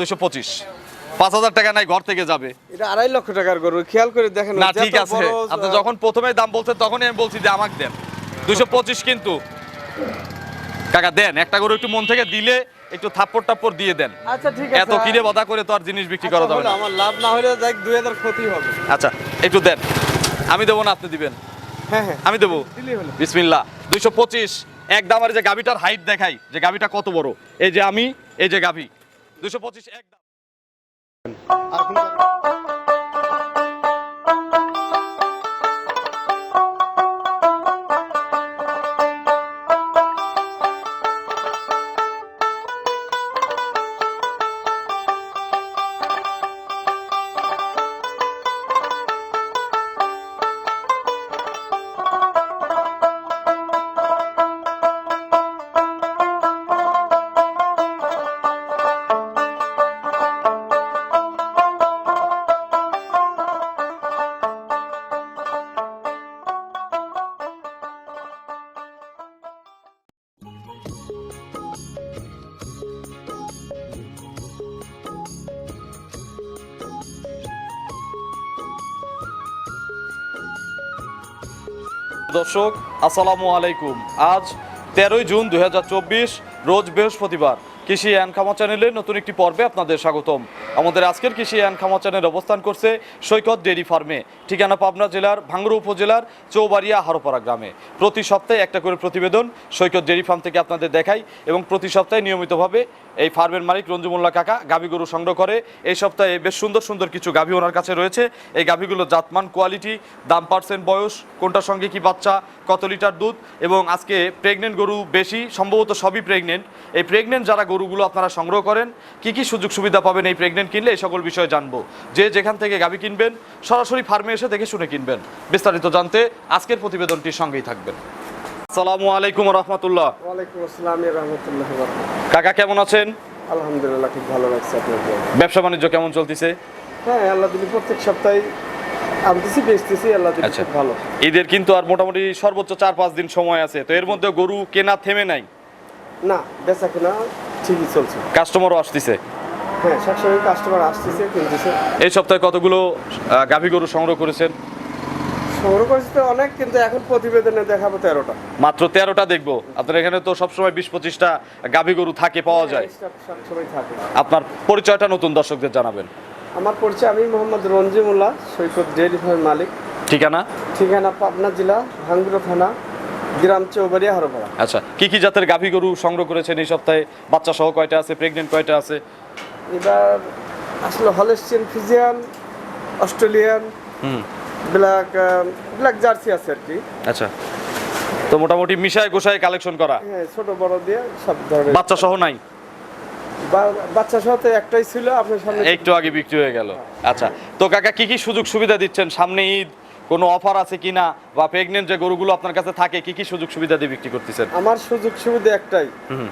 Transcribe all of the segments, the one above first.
দুশো পঁচিশ। পাঁচ হাজার টাকা নাই ঘর থেকে যাবে। এটা আড়াই লক্ষ টাকার গরু খেয়াল করে দেখেন না ঠিক আছে। আপনি যখন প্রথমে দাম বলছেন তখনই আমি বলছি যে আমাকে দেন। দুশো পঁচিশ কিন্তু। কাকা দেন। একটা গরু একটু মন থেকে দিলে একটু থাপ্পড় টাপ্পড় দিয়ে দেন। আচ্ছা ঠিক আছে। এত কিনে বাধা করে তো আর জিনিস বিক্রি করা আচ্ছা, যাবে না। আমার লাভ না হলে যাই দুই হাজার ক্ষতি হবে। আচ্ছা একটু দেন। আমি দেবো না আপনি দিবেন। হ্যাঁ হ্যাঁ। আমি দেবো। দিলেই বিসমিল্লা দুইশো পঁচিশ এক দাম আর যে গাভিটার হাইট দেখাই যে গাভিটা কত বড়? এই যে আমি এই যে গাভি। দুশো পঁচিশ এক দাম। দর্শক, আসসালামু আলাইকুম। আজ তেরোই জুন দুই হাজার চব্বিশ, রোজ বৃহস্পতিবার। কৃষি এনকামা খামা চ্যানেলের নতুন একটি পর্বে আপনাদের স্বাগতম। আমাদের আজকের কৃষি অ্যান খামা চ্যানেল অবস্থান করছে সৈকত ডেইরি ফার্মে। ঠিকানা পাবনা জেলার ভাঙ্গুড়া উপজেলার, চৌবাড়িয়া হারোপাড়া গ্রামে। প্রতি সপ্তাহে একটা করে প্রতিবেদন সৈকত ডেইরি ফার্ম থেকে আপনাদের দেখাই এবং প্রতি সপ্তাহে নিয়মিতভাবে এই ফার্মের মালিক রঞ্জুমুল্লা কাকা গাভী গরু সংগ্রহ করে। এই সপ্তাহে বেশ সুন্দর সুন্দর কিছু গাভী ওনার কাছে রয়েছে। এই গাভীগুলো জাতমান, কোয়ালিটি, দাম পার্সেন্ট, বয়স, কোনটার সঙ্গে কি বাচ্চা, কত লিটার দুধ এবং আজকে প্রেগনেন্ট গরু বেশি, সম্ভবত সবই প্রেগনেন্ট। এই প্রেগনেন্ট যারা গরুগুলো আপনারা সংগ্রহ করেন, কি কি সুযোগ সুবিধা পাবেন এই প্রেগনেন্ট কিনলে এই সকল বিষয়ে জানব। যে যেখান থেকে গাভী কিনবেন সরাসরি ফার্মে এসে দেখে শুনে কিনবেন। বিস্তারিত জানতে আজকের প্রতিবেদনটির সঙ্গেই থাকবেন। আসসালামু আলাইকুম রহমতুল্লাহ ওয়ালাইকুম আসসালাম রাহমাতুল্লাহ ওয়া বারাকাতুহু। কাকা কেমন আছেন? আলহামদুলিল্লাহ খুব ভালো লাগছে আপনার ব্যবসা বাণিজ্য কেমন চলতেছে? হ্যাঁ আল্লাহ দিলি প্রত্যেক সপ্তাহে আনতেছি বেচতেছি আল্লাহ দিলি আচ্ছা। খুব ভালো। ঈদের কিন্তু আর মোটামুটি সর্বোচ্চ চার পাঁচ দিন সময় আছে তো এর মধ্যে গরু কেনা থেমে নাই? না বেচা কেনা ঠিকই চলছে। কাস্টমারও আসতেছে। হ্যাঁ কাস্টমার আসতেছে কিনতেছে এই সপ্তাহে কতগুলো গাভী গরু সংগ্রহ করেছেন? সংগ্রহ করেছি তো অনেক কিন্তু এখন প্রতিবেদনে দেখাবো তেরোটা। মাত্র তেরোটা দেখব। আপনার এখানে তো সবসময় বিশ পঁচিশটা গাভী গরু থাকে পাওয়া যায়। সবসময় থাকে। আপনার পরিচয়টা নতুন দর্শকদের জানাবেন। আমার পরিচয় আমি মোহাম্মদ রঞ্জিমুল্লাহ সৈকত ডেয়ারি ফার্মের মালিক। ঠিকানা? ঠিকানা পাবনা জেলা ভাঙ্গুড়া থানা গ্রাম চৌবাড়িয়া হরপাড়া। আচ্ছা কি কি জাতের গাভী গরু সংগ্রহ করেছেন এই সপ্তাহে? বাচ্চা সহ কয়টা আছে প্রেগনেন্ট কয়টা আছে? এবার আসলে Holstein Friesian Australian black black Jersey আছে আর কি। আচ্ছা। তো মোটামুটি মিশায় গোসায় কালেকশন করা। হ্যাঁ ছোট বড় দিয়ে সব ধরনের। বাচ্চা সহ নাই? বা- বাচ্চা সাথে একটাই ছিল আপনার সামনে একটু আগে বিক্রি হয়ে গেল। আচ্ছা তো কাকা কি কি সুযোগ সুবিধা দিচ্ছেন? সামনে ঈদ কোনো অফার আছে কিনা? বা প্রেগনেন্ট যে গরুগুলো আপনার কাছে থাকে কি কি সুযোগ সুবিধা দিয়ে বিক্রি করতেছেন? আমার সুযোগ সুবিধা একটাই। হুম।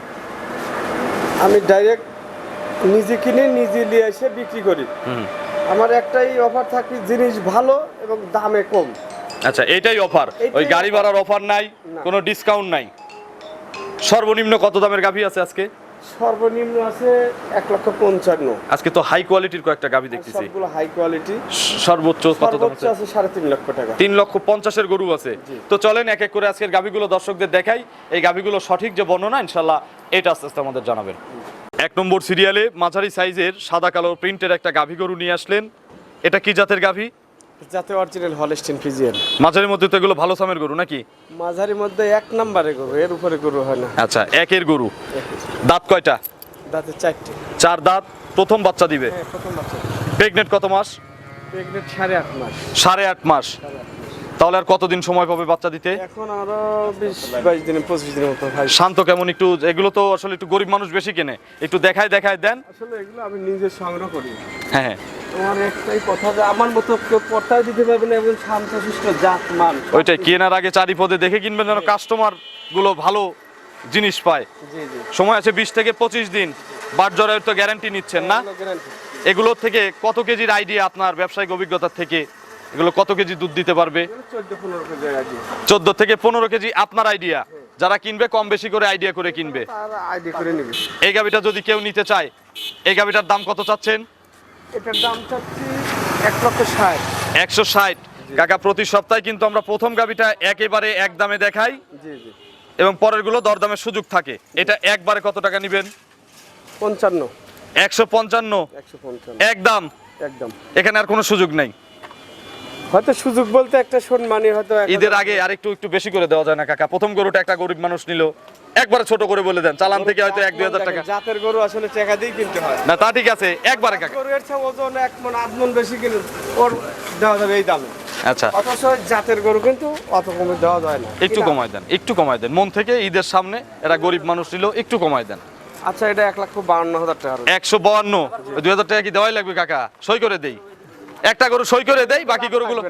আমি ডাইরেক্ট নিজে কিনে নিজে নিয়ে এসে বিক্রি করি। আমার একটাই অফার থাকে জিনিস ভালো এবং দামে কম। আচ্ছা এটাই অফার ওই গাড়ি ভাড়ার অফার নাই? কোনো ডিসকাউন্ট নাই? সর্বনিম্ন কত দামের গাভী আছে আজকে? সর্বনিম্ন আছে এক লক্ষ পঞ্চান্ন। আজকে তো হাই কোয়ালিটির কয়েকটা গাভী দেখতেছি। সবগুলো হাই কোয়ালিটি সর্বোচ্চ কত দাম আছে? সাড়ে তিন লক্ষ টাকা। তিন লক্ষ পঞ্চাশের গরু আছে। তো চলেন এক এক করে আজকের গাভীগুলো দর্শকদের দেখাই। এই গাভীগুলো সঠিক যে বর্ণনা ইনশাল্লাহ এটা আস্তে আস্তে আমাদের জানাবেন। এক নম্বর সিরিয়ালে মাঝারি সাইজের সাদা কালো প্রিন্টের একটা গাভী গরু নিয়ে আসলেন। এটা কি জাতের গাভী? যাতে অরিজিনাল হলেস্টিন ফিজিয়ান। মাঝারির মধ্যে তো এগুলো ভালো সামের গরু নাকি? মাঝারির মধ্যে এক নম্বরে গরু এর উপরে গরু হয় না। আচ্ছা একের গরু। দাঁত কয়টা? দাঁতে চারটে। চার দাঁত প্রথম বাচ্চা দিবে। হ্যাঁ প্রথম বাচ্চা। প্রেগনেন্ট কত মাস? প্রেগনেন্ট সাড়ে আট মাস। সাড়ে আট মাস। তাহলে আর কতদিন সময় পাবে বাচ্চা দিতে? এখন আরও বিশ বাইশ দিনে পঁচিশ দিনের মতো শান্ত কেমন একটু এগুলো তো আসলে একটু গরিব মানুষ বেশি কেনে। একটু দেখায় দেখায় দেন। আসলে এগুলো আমি নিজে সংগ্রহ করি। হ্যাঁ হ্যাঁ। একটাই কথা যে আমার মতো কেউ পর্তায় দিতে পারবে না এবং শান্তশিষ্ট জাত মান ওইটাই কেনার আগে চারিপদে দেখে কিনবেন যেন কাস্টমারগুলো ভালো জিনিস পায়। জি জি। সময় আছে বিশ থেকে পঁচিশ দিন। তো গ্যারান্টি নিচ্ছেন না। এগুলোর থেকে কত কেজির আইডিয়া আপনার ব্যবসায়িক অভিজ্ঞতার থেকে? এগুলো কত কেজি দুধ দিতে পারবে? চোদ্দ থেকে পনেরো কেজি আপনার আইডিয়া। যারা কিনবে কম বেশি করে আইডিয়া করে কিনবে। এই গাবিটা যদি কেউ নিতে চায় এই গাভিটার দাম কত চাচ্ছেন? এটার দাম চাচ্ছি এক লক্ষ ষাট। একশো ষাট। কাকা প্রতি সপ্তাহে কিন্তু আমরা প্রথম গাভিটা একেবারে এক দামে দেখাই। এবং পরেরগুলো দরদামের সুযোগ থাকে। এটা একবারে কত টাকা নেবেন? পঞ্চান্ন। একশো পঞ্চান্ন। একশো পঞ্চান্ন। একদম একদম এখানে আর কোনো সুযোগ নেই। হয়তো সুযোগ বলতে একটা সম্মানী হয়তো ঈদের আগে আর একটু একটু বেশি করে দেওয়া যায় না কাকা। প্রথম গরুটা একটা গরিব মানুষ নিল। একবারে ছোট করে বলে দেন। চালান থেকে হয়তো এক দুই হাজার টাকা। জাতের গরু আসলে টাকা দিয়ে কিনতে হয়। না তা ঠিক আছে। একবারে কাকা। গরু এর ওজন এক মন আধ মন বেশি কিনে ওর দেওয়া যাবে এই দামে। আচ্ছা। অথচ জাতের গরু কিন্তু অত কমে দেওয়া যায় না। একটু কমায় দেন একটু কমায় দেন। মন থেকে ঈদের সামনে এরা গরিব মানুষ নিল একটু কমায় দেন। আচ্ছা এটা এক লক্ষ বাউন্ন হাজার টাকা একশো বাউন্ন দুই হাজার টাকা কি দেওয়াই লাগবে কাকা? সই করে দেই। একটা গরু সই করে দেয় বাকি গরুগুলো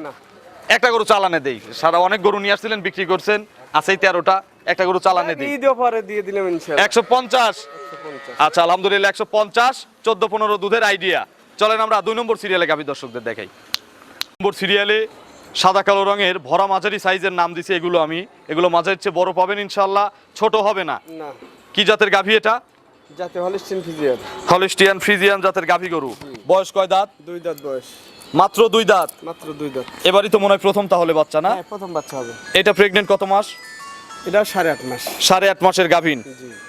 একটা গরু চালানে দেই। সারা অনেক গরু নিয়ে আসছিলেন বিক্রি করছেন আছেই তেরোটা একটা গরু চালানে দিই। ঈদ অফারে দিয়ে দিলাম ইনশাআল্লাহ। একশো পঞ্চাশ। 150 আচ্ছা আলহামদুলিল্লাহ একশো পঞ্চাশ চোদ্দ পনেরো দুধের আইডিয়া চলেন আমরা দুই নম্বর সিরিয়ালে গাভী দর্শকদের দেখাই। নম্বর সিরিয়ালে সাদা কালো রঙের ভরা মাঝারি সাইজের নাম দিছি এগুলো আমি। এগুলো মাঝারির চেয়ে বড় পাবেন ইনশাল্লাহ ছোট হবে না। কি জাতের গাভী এটা? যাতে হলিস্টিন ফিজিয়ার। হলিস্টিয়ান ফ্রিজিয়ান জাতের গাভী গরু। বয়স কয় দাঁত? দুই দাঁত বয়স। মাত্র দুই দাঁত? মাত্র দুই দাঁত। এবারই তো মনে হয় প্রথম তাহলে বাচ্চা না? হ্যাঁ প্রথম বাচ্চা হবে। এটা প্রেগনেন্ট কত মাস? এটা সাড়ে আট মাস। সাড়ে আট মাসের গাভীন।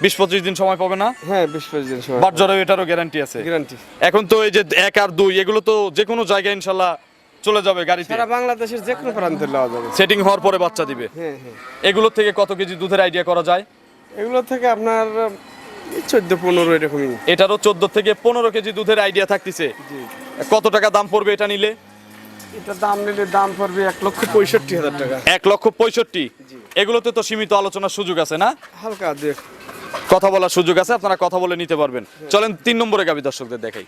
বিশ পঁচিশ দিন সময় পাবে না? হ্যাঁ বিশ পঁচিশ দিন সময় বাট জ্বরেও এটারও গ্যারান্টি আছে। গ্যারান্টি এখন তো এই যে এক আর দুই এগুলো তো যে কোনো জায়গায় ইনশাল্লাহ চলে যাবে গাড়িতে। সারা বাংলাদেশের যে কোনো প্রান্তে নেওয়া যাবে। সেটিং হওয়ার পরে বাচ্চা দিবে। হ্যাঁ হ্যাঁ। এগুলো থেকে কত কেজি দুধের আইডিয়া করা যায়? এগুলো থেকে আপনার চোদ্দ পনেরো এরকমই। এটারও চোদ্দ থেকে পনেরো কেজি দুধের আইডিয়া থাকতেছে। কত টাকা দাম পড়বে এটা নিলে? এটা দাম নিলে দাম পড়বে এক লক্ষ পঁয়ষট্টি হাজার টাকা। এক লক্ষ পঁয়ষট্টি? এগুলোতে তো সীমিত আলোচনার সুযোগ আছে না? হালকা দেখ। কথা বলার সুযোগ আছে আপনারা কথা বলে নিতে পারবেন। চলেন তিন নম্বরে গাভী দর্শকদের দেখাই।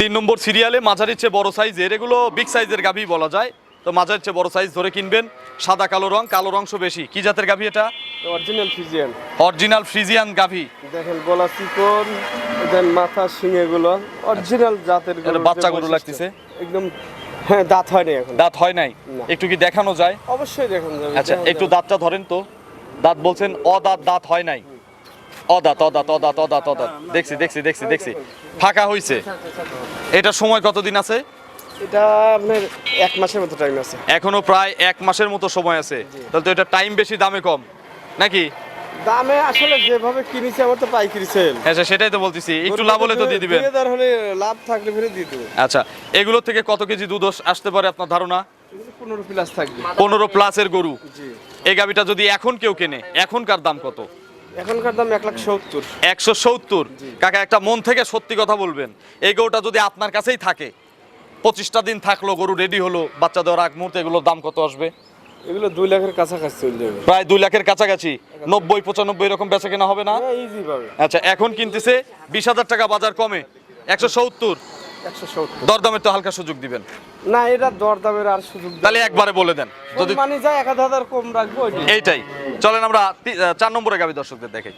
তিন নম্বর সিরিয়ালে মাঝারির চেয়ে বড় সাইজের এগুলো বিগ সাইজের গাভী বলা যায়। তো মাঝারির চেয়ে বড় সাইজ ধরে কিনবেন। সাদা কালো রং কালো অংশ বেশি। কি জাতের গাভী এটা? অরিজিনাল ফিজিয়ান অরিজিনাল ফ্রিজিয়ান গাভী দেখেন গলা চিকন দেন মাথা শিঙে গুলো অরিজিনাল জাতের এটা গরুর যে বাচ্চা গরু লাগতেছে। একদম হ্যাঁ দাঁত হয়নি এখন। দাঁত হয় নাই? একটু কি দেখানো যায়? অবশ্যই দেখুন যাবে আচ্ছা একটু দাঁতটা ধরেন তো। দাঁত বলছেন অদাঁত দাঁত হয় নাই। অদাঁত অদাঁত অদাঁত অদাঁত অদাঁত। দেখছি দেখছি দেখছি দেখছি। ফাঁকা হইছে। এটা সময় কতদিন আছে? এটা আপনার এক মাসের মতো টাইম আছে। এখনও প্রায় এক মাসের মতো সময় আছে। তাহলে তো এটা টাইম বেশি দামে কম। নাকি? দামে আসলে যেভাবে কিনেছি আমার তো পাইকারি সেল হ্যাঁ স্যার, সেটাই তো বলতেছি। একটু লাভ হলে তো দিয়ে দিবেন। হাজার হলে লাভ থাকলে ফিরে দিয়ে দেবো। আচ্ছা এগুলো থেকে কত কেজি দুধ আসতে পারে আপনার ধারণা? পনেরো প্লাস থাকবে। পনেরো প্লাসের গরু। এই গাবিটা যদি এখন কেউ কেনে এখনকার দাম কত? এখনকার দাম এক লাখ সত্তর। একশো সত্তর? কাকা একটা মন থেকে সত্যি কথা বলবেন এই গরুটা যদি আপনার কাছেই থাকে পঁচিশটা দিন থাকল গরু রেডি হলো বাচ্চা দেওয়ার আগ মুহূর্তে এগুলোর দাম কত আসবে? এগুলো দুই লাখের কাছাকাছি চলে যাবে। প্রায় দুই লাখের কাছাকাছি। নব্বই পঁচানব্বই এরকম বেচা কেনা হবে না? হ্যাঁ ইজি পাবে আচ্ছা এখন কিনতেছে বিশ হাজার টাকা বাজার কমে। একশো সত্তর। একশো সত্তর। দরদামের তো হালকা সুযোগ দিবেন। না এটা দরদামের আর সুযোগ তাহলে একবারে বলে দেন। যদি মানে যায় এক হাজার কম রাখব। এইটাই। চলেন আমরা তি- আহ, চার নম্বরে গাভী দর্শকদের দেখাই।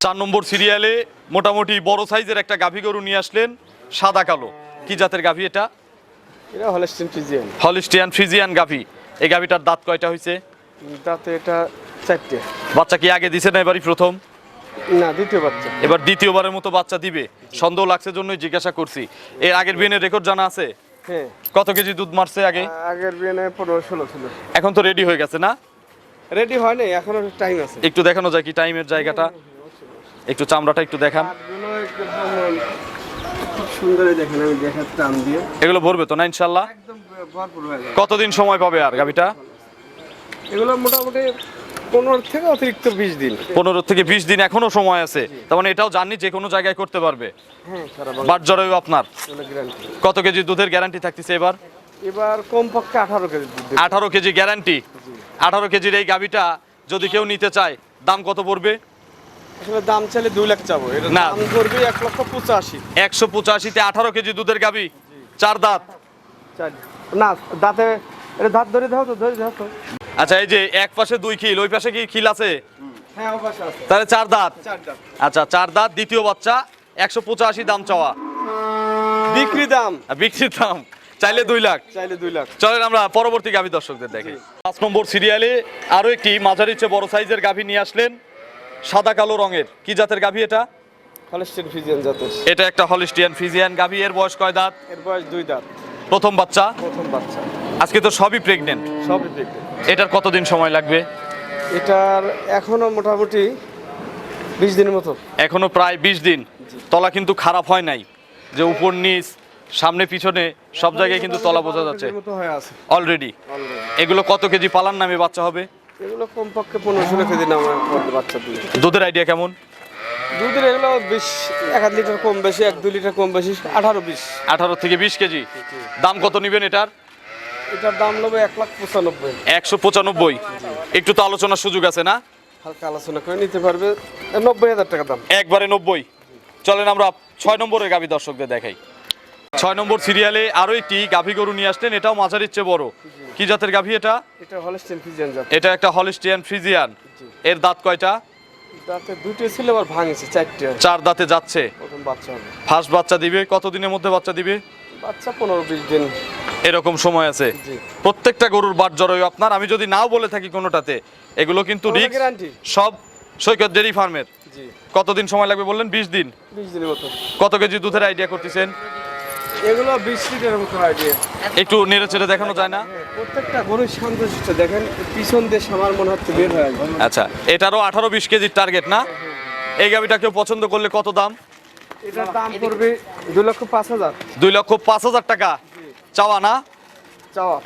চার নম্বর সিরিয়ালে মোটামুটি বড় সাইজের একটা গাভী গরু নিয়ে আসলেন সাদা কালো। কি জাতের গাভী এটা? এটা হলেস্টিন ফিজিয়ান হলিস্টিয়ান ফ্রিজিয়ান গাভী। এই গাভীটার দাঁত কয়টা হয়েছে তাতে এটা চারটে। বাচ্চা কি আগে দিছে না এবারই প্রথম? না দ্বিতীয় বাচ্চা। এবার দ্বিতীয়বারের মতো বাচ্চা দিবে। সন্দেহ লাগছে জন্যই জিজ্ঞাসা করছি। এর আগের বিয়ের রেকর্ড জানা আছে? হ্যাঁ। কত কেজি দুধ মারছে আগে? আগের বিয়ে পনেরো ষোলো ছিল। এখন তো রেডি হয়ে গেছে না? রেডি হয় নাই এখনও টাইম আছে। একটু দেখানো যায় কি টাইমের জায়গাটা? একটু চামড়াটা একটু দেখান। খুব সুন্দর দেখেন আমি দেখার টান দিয়ে। এগুলো ভরবে তো না ইনশাল্লাহ? একদম ভরপুর হয়ে যায় কতদিন সময় পাবে আর গাভিটা এগুলো মোটামুটি পনেরো থেকে অতিরিক্ত বিশ দিন। পনেরো থেকে বিশ দিন এখনও সময় আছে। তার মানে এটাও জানি যে কোনো জায়গায় করতে পারবে। হ্যাঁ সারা বাংলা বাট জরায়ু আপনার? কত কেজি দুধের গ্যারান্টি থাকতেছে এবার? এবার কমপক্ষে আঠারো কেজি আঠারো কেজি গ্যারান্টি আঠারো কেজির এই গাভিটা যদি কেউ নিতে চায় দাম কত পড়বে? আসলে দাম চাইলে দুই লাখ চাবো। এটা না। দাম করবে এক লক্ষ পঁচাশি। একশো পঁচাশিতে আঠারো কেজি দুধের গাভি চার দাঁত। না দাঁতে এটা দাঁত ধরে দাও তো ধরে দাও তো। আচ্ছা এই যে এক পাশে দুই খিল ওই পাশে কি খিল আছে? হ্যাঁ অবশ্য আছে। তাহলে চার দাঁত। আচ্ছা চার দাঁত দ্বিতীয় বাচ্চা একশো পঁচাশি দাম চাওয়া। বিক্রি দাম। আর বিক্রির দাম চাইলে দুই লাখ। চাইলে দুই লাখ। চলেন আমরা পরবর্তী গাভী দর্শকদের দেখি। পাঁচ নম্বর সিরিয়ালে আরও একটি মাঝারি চেয়ে বড় সাইজের গাভী নিয়ে আসলেন সাদা কালো রঙের। কি জাতের গাভী এটা? হলস্টেন ফিজিয়ান জাতের। এটা একটা হলিস্টিয়ান ফিজিয়ান গাভী এর বয়স কয় দাঁত? এর বয়স দুই দাঁত। প্রথম বাচ্চা? প্রথম বাচ্চা। আজকে তো সবই প্রেগনেন্ট সবই দেখবে এটার কতদিন সময় লাগবে? এটার এখনও মোটামুটি বিশ দিনের মতো। এখনও প্রায় বিশ দিন। তলা কিন্তু খারাপ হয় নাই। যে উপর নিচ সামনে পিছনে সব জায়গায় কিন্তু তলা বোঝা যাচ্ছে। অলরেডি এগুলো কত কেজি পালার নামে বাচ্চা হবে? এগুলো কমপক্ষে পনেরো ষোলো কেজি নাম বাচ্চা দিয়ে দুধের আইডিয়া কেমন? দুধের এগুলো বিশ এক আধ লিটার কম বেশি এক দুই লিটার কম বেশি আঠারো বিশ। আঠারো থেকে বিশ কেজি। দাম কত নেবেন এটার? এটার দাম নেবে এক লাখ পঁচানব্বই। একশো পঁচানব্বই। একটু তো আলোচনার সুযোগ আছে না? হালকা আলোচনা করে নিতে পারবে। নব্বই হাজার টাকা দাম। একবারে নব্বই। চলেন আমরা ছয় নম্বরের গাভী দর্শকদের দেখাই। ছয় নম্বর সিরিয়ালে আরও একটি গাভী গরু নিয়ে আসলেন এটাও মাঝারির চেয়ে বড়। কি জাতের গাভী এটা? এটা জাত। এটা একটা হলিস্টিয়ান ফ্রিজিয়ান এর দাঁত কয়টা? তাতে দুটো ছিল আবার ভাঙেছে চারটে চার দাঁতে যাচ্ছে। প্রথম বাচ্চা হবে। ফার্স্ট বাচ্চা দিবে কত দিনের মধ্যে বাচ্চা দিবে? বাচ্চা পনেরো বিশ দিন। এরকম সময় আছে। প্রত্যেকটা গরুর বাট জড়ই আপনার আমি যদি নাও বলে থাকি কোনোটাতে এগুলো কিন্তু কোনো সব সৈকত ডেরি ফার্মের। কতদিন সময় লাগবে বললেন? বিশ দিন। বিশ দিনের মতো। কত কেজি দুধের আইডিয়া করতেছেন? এগুলো বিশ লিটারের মতো আইডিয়া একটু নেড়ে চেড়ে দেখানো যায় না? প্রত্যেকটা গরুর শান্তশিষ্ট দেখেন পিছন দেশ আমার মনে হচ্ছে বের হয়ে আচ্ছা এটারও আঠারো বিশ কেজির টার্গেট না? এই গাবিটা কেউ পছন্দ করলে কত দাম? এটার দাম পড়বে দু লক্ষ পাঁচ হাজার। দুই লক্ষ পাঁচ হাজার টাকা। চাওয়া না? চাওয়া।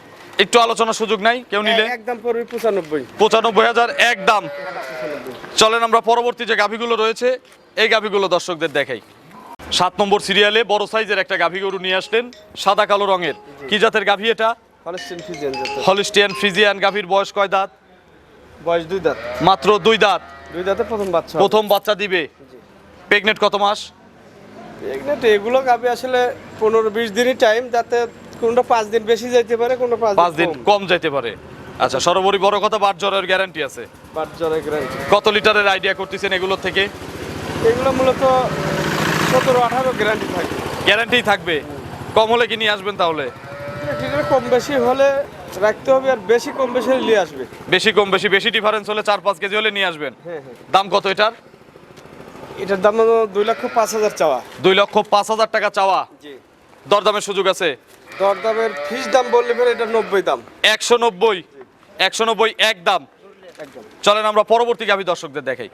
একটু আলোচনার সুযোগ নাই কেউ নিলে? একদম পড়বে পঁচানব্বই। পঁচানব্বই হাজার এক দাম। চলেন আমরা পরবর্তী যে গাভীগুলো রয়েছে এই গাভীগুলো দর্শকদের দেখাই। সাত নম্বর সিরিয়ালে বড় সাইজের একটা গাভী গরু নিয়ে আসলেন সাদা কালো রঙের। কি জাতের গাভী এটা? ফিজিয়ান হলিস্টিয়ান ফ্রিজিয়ান গাভীর বয়স কয় দাঁত? বয়স দুই দাঁত। মাত্র দুই দাঁত। দুই দাঁতে প্রথম বাচ্চা প্রথম বাচ্চা দিবে। প্রেগনেন্ট কত মাস? এগুলো এগুলো গাবি আসলে পনেরো বিশ দিনই টাইম যাতে কোনটা পাঁচ দিন বেশি যাইতে পারে কোনো পাঁচ দিন কম। যাইতে পারে। আচ্ছা সর্বোপরি বড় কথা বাট জ্বরের গ্যারান্টি আছে। বাট জ্বরের গ্যারান্টি কত লিটারের আইডিয়া করতেছেন এগুলোর থেকে? এগুলো মূলত সতেরো আঠারো গ্যারান্টি থাকে গ্যারান্টি থাকবে। কম হলে কি নিয়ে আসবেন তাহলে? কম বেশি হলে রাখতে হবে আর বেশি কম বেশি নিয়ে আসবে। বেশি কম বেশি বেশি ডিফারেন্স হলে চার পাঁচ কেজি হলে নিয়ে আসবেন। হ্যাঁ হ্যাঁ। দাম কত এটার? এটার দাম দুই লক্ষ পাঁচ হাজার চাওয়া। দুই লক্ষ পাঁচ হাজার টাকা চাওয়া। দরদামের সুযোগ আছে? দরদামের ফিস দাম বললে ফের এটা নব্বই দাম। একশো নব্বই। একশো নব্বই এক দাম। একদম। চলেন আমরা পরবর্তী গাভী দর্শকদের দেখাই।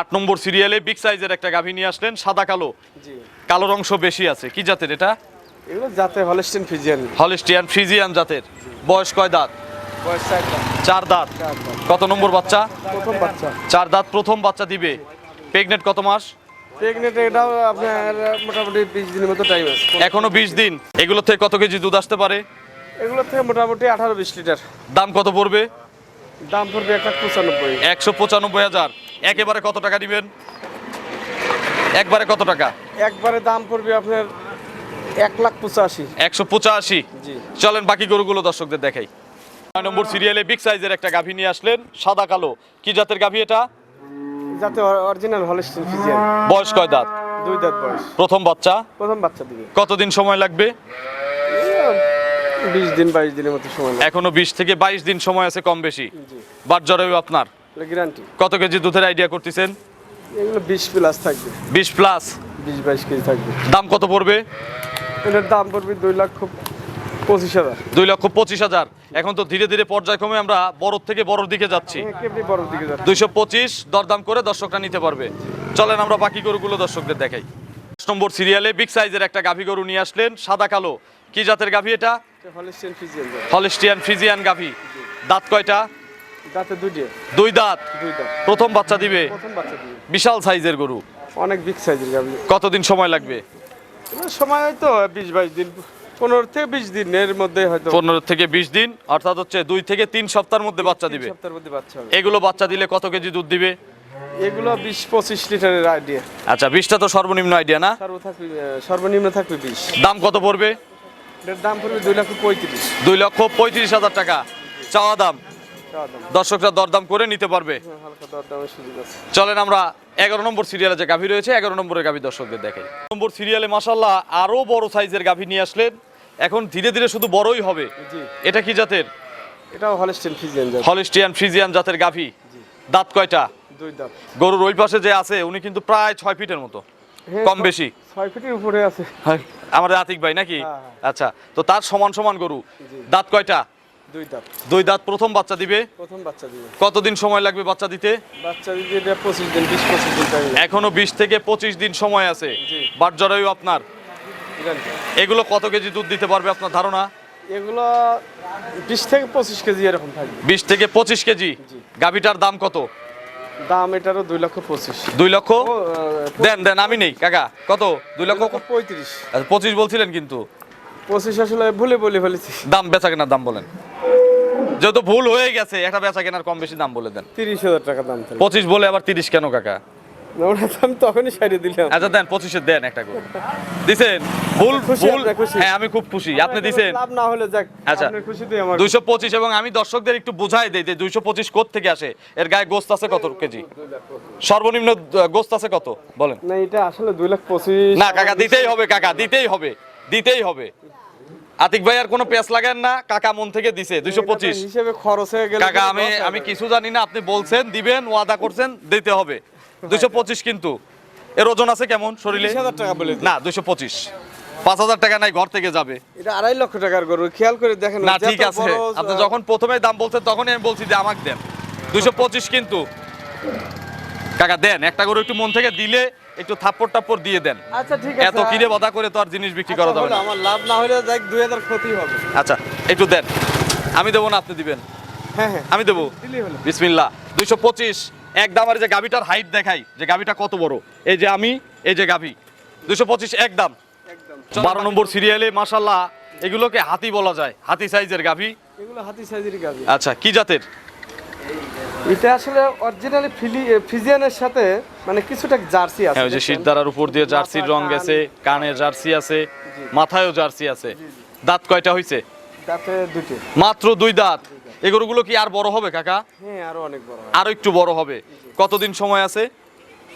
আট নম্বর সিরিয়ালে বিগ সাইজের একটা গাভী নিয়ে আসলেন সাদা কালো। কালোর অংশ বেশি আছে। কি জাতের এটা? এগুলো যাতে হলস্টেন ফিজিয়ান। হলিস্টিয়ান ফ্রিজিয়ান জাতের। বয়স কয় দাঁত? বয়স চার দাঁত। কত নম্বর বাচ্চা? প্রথম বাচ্চা। চার দাঁত প্রথম বাচ্চা দিবে। প্রেগনেন্ট কত মাস? প্রেগনেন্ট এটাও আপনার মোটামুটি বিশ দিনের মতো টাইম আছে। এখনও বিশ দিন। এগুলো থেকে কত কেজি দুধ আসতে পারে? এগুলো থেকে মোটামুটি আঠারো বিশ লিটার। দাম কত পড়বে? দাম পড়বে এক লাখ পঁচানব্বই। একশো পঁচানব্বই হাজার। একেবারে কত টাকা দিবেন? একবারে কত টাকা? একবারে দাম পড়বে আপনার এক লাখ পঁচাশি। একশো পঁচাশি। চলেন বাকি গরুগুলো দর্শকদের দেখাই। নয় নম্বর সিরিয়ালে বিগ সাইজের একটা গাভী নিয়ে আসলেন সাদা কালো। কি জাতের গাভী এটা? যাতে অরিজিনাল হলস্টেন ফিজিয়ান বয়স কয় দাঁত? দুই দাঁত বয়স। প্রথম বাচ্চা? প্রথম বাচ্চা দিবে। কতদিন সময় লাগবে? বিশ দিন বাইশ দিনের মতো সময় এখনও বিশ থেকে বাইশ দিন সময় আছে কম বেশি। বাট জরায়ু আপনার? গ্যারান্টি কত কেজি দুধের আইডিয়া করতেছেন? এগুলো বিশ প্লাস থাকবে। বিশ প্লাস বিশ বাইশ কেজি থাকবে। দাম কত পড়বে? এটার দাম পড়বে দুই লক্ষ পঁচিশ হাজার। দুই লক্ষ পঁচিশ হাজার। এখন তো ধীরে ধীরে পর্যায়ক্রমে আমরা বড় থেকে বড়র দিকে যাচ্ছি। হ্যাঁ, দিকে যাচ্ছে? দুইশো পঁচিশ দরদাম করে দর্শকরা নিতে পারবে। চলেন আমরা বাকি গরুগুলো দর্শকদের দেখাই। পাঁচ নম্বর সিরিয়ালে বিগ সাইজের একটা গাভী গরু নিয়ে আসলেন সাদা কালো। কি জাতের গাভী এটা? ফিজিয়ান হলিস্টিয়ান ফ্রিজিয়ান গাভী। দাঁত কয়টা? দাঁতে দুই দাঁত? দুই দাঁত। প্রথম বাচ্চা দিবে? বিশাল সাইজের গরু। অনেক বিগ সাইজের গাভি। কতদিন সময় লাগবে? সময় হয়তো বিশ বাইশ দিন। পনেরো থেকে বিশ দিনের মধ্যে হয়তো পনেরো থেকে বিশ দিন অর্থাৎ হচ্ছে দুই থেকে তিন সপ্তাহের মধ্যে বাচ্চা দিবে। সপ্তাহের মধ্যে বাচ্চা এগুলো বাচ্চা দিলে কত কেজি দুধ দিবে? এগুলো বিশ পঁচিশ লিটারের আইডিয়া আচ্ছা বিশটা তো সর্বনিম্ন আইডিয়া না? সর্বনিম্ন থাকবে বিশ। দাম কত পড়বে? এটার দাম পড়বে দুই লক্ষ পঁয়ত্রিশ। দুই লক্ষ পঁয়ত্রিশ হাজার টাকা। চাওয়া দাম? দর্শকরা দরদাম করে নিতে পারবে। হ্যাঁ, চলেন আমরা এগারো নম্বর সিরিয়ালে যে গাভী রয়েছে এগারো নম্বরের গাভী দর্শকদের দেখাই। নম্বর সিরিয়ালে মাসাল্লাহ আরও বড় সাইজের গাভী নিয়ে আসলেন। এখন ধীরে ধীরে শুধু বড়ই হবে। এটা কি জাতের? এটাও হলিস্টিয়ান ফ্রিজিয়ান জাতের গাভী। দাঁত কয়টা? দুই গরুর ওই পাশে যে আছে উনি কিন্তু প্রায় ছয় ফিটের মতো। হ্যাঁ, কম বেশি। ছয় ফিটের উপরে আছে। আমাদের আতিক ভাই নাকি? হ্যাঁ, আচ্ছা তো তার সমান সমান গরু। দাঁত কয়টা? দুই দাঁত। দুই দাঁত প্রথম বাচ্চা দিবে। প্রথম বাচ্চা দিবে। কতদিন সময় লাগবে বাচ্চা দিতে? বাচ্চা দিতে এটা পঁচিশ দিন বিশ পঁচিশ দিন টাইম এখনও বিশ থেকে পঁচিশ দিন সময় আছে। জি। বাট জরায়ু আপনার? এগুলো কত কেজি দুধ দিতে পারবে আপনার ধারণা? এগুলো বিশ থেকে পঁচিশ কেজি এরকম থাকবে। বিশ থেকে পঁচিশ কেজি। জি। গাভিটার দাম কত? দাম এটারও দুই লক্ষ পঁচিশ। দুই লক্ষ? দেন দেন আমি নেই কাকা। কত? দুই লক্ষ পঁয়ত্রিশ। আচ্ছা, পঁচিশ বলছিলেন কিন্তু। পঁচিশ আসলে ভুলে বলে ফেলেছি। দাম বেচা কেনার দাম বলেন। যেহেতু ভুল হয়ে গেছে একটা বেচা কেনার কম বেশি দাম বলে দেন। তিরিশ হাজার টাকা দাম পঁচিশ বলে আবার তিরিশ কেন কাকা? না, ওটা তো আমি তখনই সারিয়ে দিলাম। আচ্ছা দেন পঁচিশে দেন একটা করে। দিছেন? ভুল খুশি ভুল। আমরা, খুশি। হ্যাঁ আমি খুব খুশি। আপনি দিছেন? লাভ না হলে যাক আচ্ছা। আপনার খুশিতে আমার দুইশো পঁচিশ এবং আমি দর্শকদের একটু বুঝাই দিই যে দুইশো পঁচিশ কোথ থেকে আসে? এর গায়ে গোস্ত আছে কত কেজি? সর্বনিম্ন আহ, গোস্ত আছে কত? বলেন। না এটা আসলে দুই লাখ পঁচিশ না কাকা দিতেই হবে কাকা দিতেই হবে। দিতেই হবে। আতিক ভাই আর কোনো পেঁচ লাগান না কাকা মন থেকে দিছে দুইশো পঁচিশ। হিসেবে খরচ হয়ে গেলে কাকা আমি আমি কিছু জানি না আপনি বলছেন দিবেন ওয়াদা করছেন দিতে হবে। দুইশো পঁচিশ কিন্তু। এর ওজন আছে কেমন শরীরে? টাকা বলে না দুইশো পঁচিশ। পাঁচ হাজার টাকা নাই ঘর থেকে যাবে। এটা আড়াই লক্ষ টাকার গরু খেয়াল করে দেখেন না ঠিক আছে। আপনি যখন প্রথমে দাম বলছেন তখনই আমি বলছি যে আমাকে দেন। দুইশো পঁচিশ কিন্তু। কাকা দেন একটা করে একটু মন থেকে দিলে একটু থাপ্পড় টাপ্পড় দিয়ে দেন। আচ্ছা ঠিক আছে। এত কিরে বাধা করে তো আর জিনিস বিক্রি করা আচ্ছা, যাবে না। আমার লাভ না হলে যাক দুই হাজার ক্ষতি হবে। আচ্ছা একটু দেন আমি দেবো না আপনি দিবেন। হ্যাঁ হ্যাঁ। আমি দেবো। বিসমিল্লাহ দুইশো পঁচিশ একদম আর যে গাভিটার হাইট দেখাই যে গাভিটা কত বড়? এই যে আমি এই যে গাভি। দুইশো পঁচিশ একদম। একদম বারো নম্বর সিরিয়ালে মাসাল্লাহ এগুলোকে হাতি বলা যায় হাতি সাইজের গাভি। এগুলো হাতি সাইজেরই গাবি আচ্ছা কি জাতের? এটা আসলে অরিজিনালি ফিলি ফিজিয়ানের সাথে মানে কিছুটা জার্সি আছে হ্যাঁ ওই যে? শিরদারার উপর দিয়ে জার্সির রং গেছে কানে। জার্সি আছে মাথায়ও জার্সি আছে। দাঁত কয়টা হইছে? তাতে দুটো মাত্র দুই দাঁত। এগুলোগুলো কি আর বড় হবে কাকা? হ্যাঁ আরও অনেক বড় আরও একটু বড় হবে। কতদিন সময় আছে?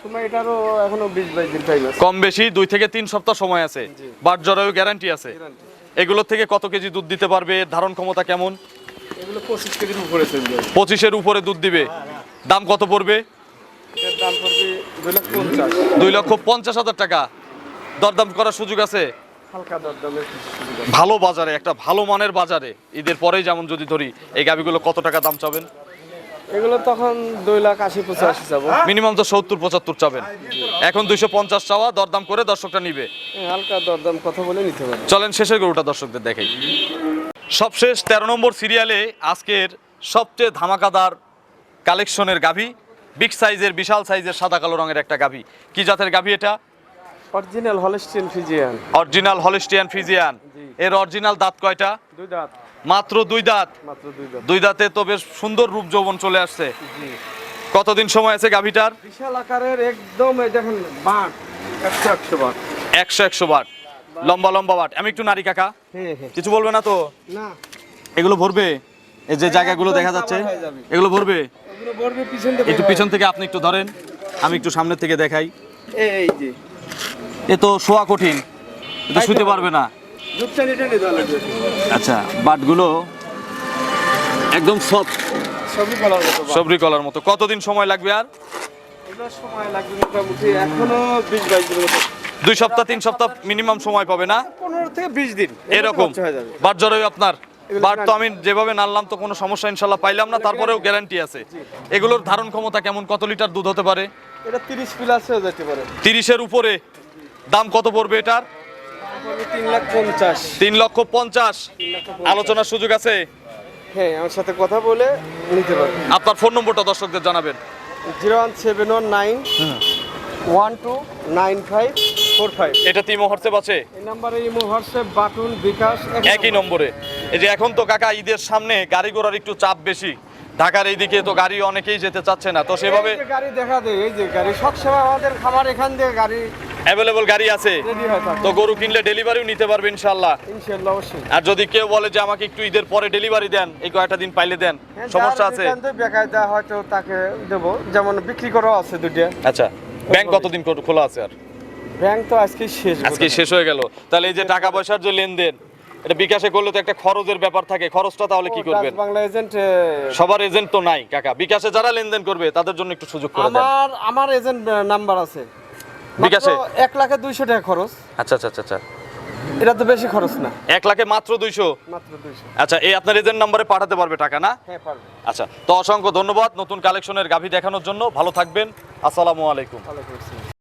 সময় এটারও এখনও বিশ বাইশ দিন টাইম আছে। কম বেশি দুই থেকে তিন সপ্তাহ সময় আছে। বাট জরায়ু গ্যারান্টি আছে। এগুলোর থেকে কত কেজি দুধ দিতে পারবে? ধারণ ক্ষমতা কেমন? এগুলো পঁচিশ কেজির উপরে চলে যাবে। পঁচিশের উপরে দুধ দিবে। দাম কত পড়বে? এটার দাম পড়বে দুই লক্ষ পঞ্চাশ। হাজার টাকা। দরদাম করার সুযোগ আছে? হালকা ভালো বাজারে একটা ভালো মানের বাজারে ঈদের পরেই যেমন যদি ধরি এই গাভিগুলো কত টাকা দাম চাবেন? এগুলো তখন দুই লাখ আশি পঁচাশি যাব মিনিমাম তো সত্তর পঁচাত্তর চাবেন। এখন দুইশো পঞ্চাশ চাওয়া দরদাম করে দর্শকটা নিবে। হালকা দরদাম কথা বলে নিতে পারবে। চলেন শেষের গরুটা দর্শকদের দেখাই। সবশেষ তেরো নম্বর সিরিয়ালে আজকের সবচেয়ে ধামাকাদার কালেকশনের গাভি বিগ সাইজের বিশাল সাইজের সাদা কালো রঙের একটা গাভি। কি জাতের গাভি এটা? Original Holstein Friesian original Holstein Friesian এর অরিজিনাল দাঁত কয়টা? দুই দাঁত। মাত্র দুই দাঁত? মাত্র দুই দাঁত। দুই দাঁতে তো বেশ সুন্দর রূপ যৌবন চলে আসছে। জি। কতদিন সময় আছে গাভিটার? বিশাল আকারের একদম দেখেন বাঁট একশো একশো বাঁট। একশো একশো বাট। লম্বা লম্বা বাট আমি একটু নারী কাকা। কিছু বলবে না তো? না। এগুলো ভরবে? এই যে জায়গাগুলো দেখা যাচ্ছে হয়ে। এগুলো ভরবে? একটু পিছন থেকে আপনি একটু ধরেন। আমি একটু সামনের থেকে দেখাই। এই যে। এ তো শোয়া কঠিন। এ তো শুতে পারবে না। আচ্ছা বাটগুলো একদম সব মতো সবরি কলার মতো। কতদিন সময় লাগবে আর? সময় লাগবে মোটামুটি এখনও বিশ বাইশ দুই সপ্তাহ তিন সপ্তাহ মিনিমাম সময় পাবে না? পনেরো থেকে বিশ দিন। এরকম। বাট জরই আপনার। বাট তো আমি যেভাবে নাড়লাম তো কোনো সমস্যা ইনশাল্লাহ পাইলাম না তারপরেও গ্যারান্টি আছে। এগুলোর ধারণ ক্ষমতা কেমন? কত লিটার দুধ হতে পারে? এটা তিরিশ প্লাস হয়ে যেতে পারে। তিরিশের উপরে। দাম কত পড়বে এটার? তিন লাখ পঞ্চাশ। তিন লক্ষ পঞ্চাশ। আলোচনার সুযোগ আছে? হ্যাঁ আমার সাথে কথা বলে নিতে পারবে আপনার ফোন নম্বরটা দর্শকদের জানাবেন। Zero one seven one nine one two nine five four five এটা তিমো হোয়াটসঅ্যাপ আছে? এই নাম্বারে ইমো হোয়াটসঅ্যাপ বাটন বিকাশ একই নম্বরে। এই যে এখন তো কাকা ঈদের সামনে গাড়ি ঘোড়ার একটু চাপ বেশি। ঢাকার এইদিকে তো গাড়ি অনেকেই যেতে চাচ্ছে না। তো সেভাবে গাড়ি দেখা দেয় এই যে গাড়ি সবসময় আমাদের খাবার এখান দিয়ে গাড়ি অ্যাভেলেবল গাড়ি আছে। থাকে। তো গরু কিনলে ডেলিভারিও নিতে পারবে ইনশাল্লাহ ইনশাল্লাহ অবশ্যই। আর যদি কেউ বলে যে আমাকে একটু ঈদের পরে ডেলিভারি দেন এই কয়েকটা দিন পাইলে দেন হ্যাঁ, সমস্যা আছে। থেকে বেকায়দা হয়তো তাকে দেবো। যেমন বিক্রি করাও আছে দুইটা। আচ্ছা। ব্যাংক কতদিন খোলা আছে আর? ব্যাংক তো আজকে শেষ আজকে শেষ হয়ে গেল। তাহলে এই যে টাকা পয়সার যে লেনদেন এটা বিকাশে করলে তো একটা খরচের ব্যাপার থাকে। খরচটা তাহলে কি করবেন? বাংলা এজেন্ট সবার এজেন্ট তো নাই কাকা। বিকাশে যারা লেনদেন করবে তাদের জন্য একটু সুযোগ করে দেন। আমার আমার এজেন্ট নাম্বার আছে। বিকাশে? মাত্র এক লাখে দুইশো টাকা খরচ। আচ্ছা আচ্ছা আচ্ছা আচ্ছা। এটা তো বেশি খরচ না। এক লাখে মাত্র দুইশো? মাত্র দুইশো। আচ্ছা এই আপনার এজেন্ট নম্বরে পাঠাতে পারবে টাকা না? হ্যাঁ পারবে। আচ্ছা তো অসংখ্য ধন্যবাদ নতুন কালেকশনের গাভী দেখানোর জন্য। ভালো থাকবেন। আসসালামু আলাইকুম।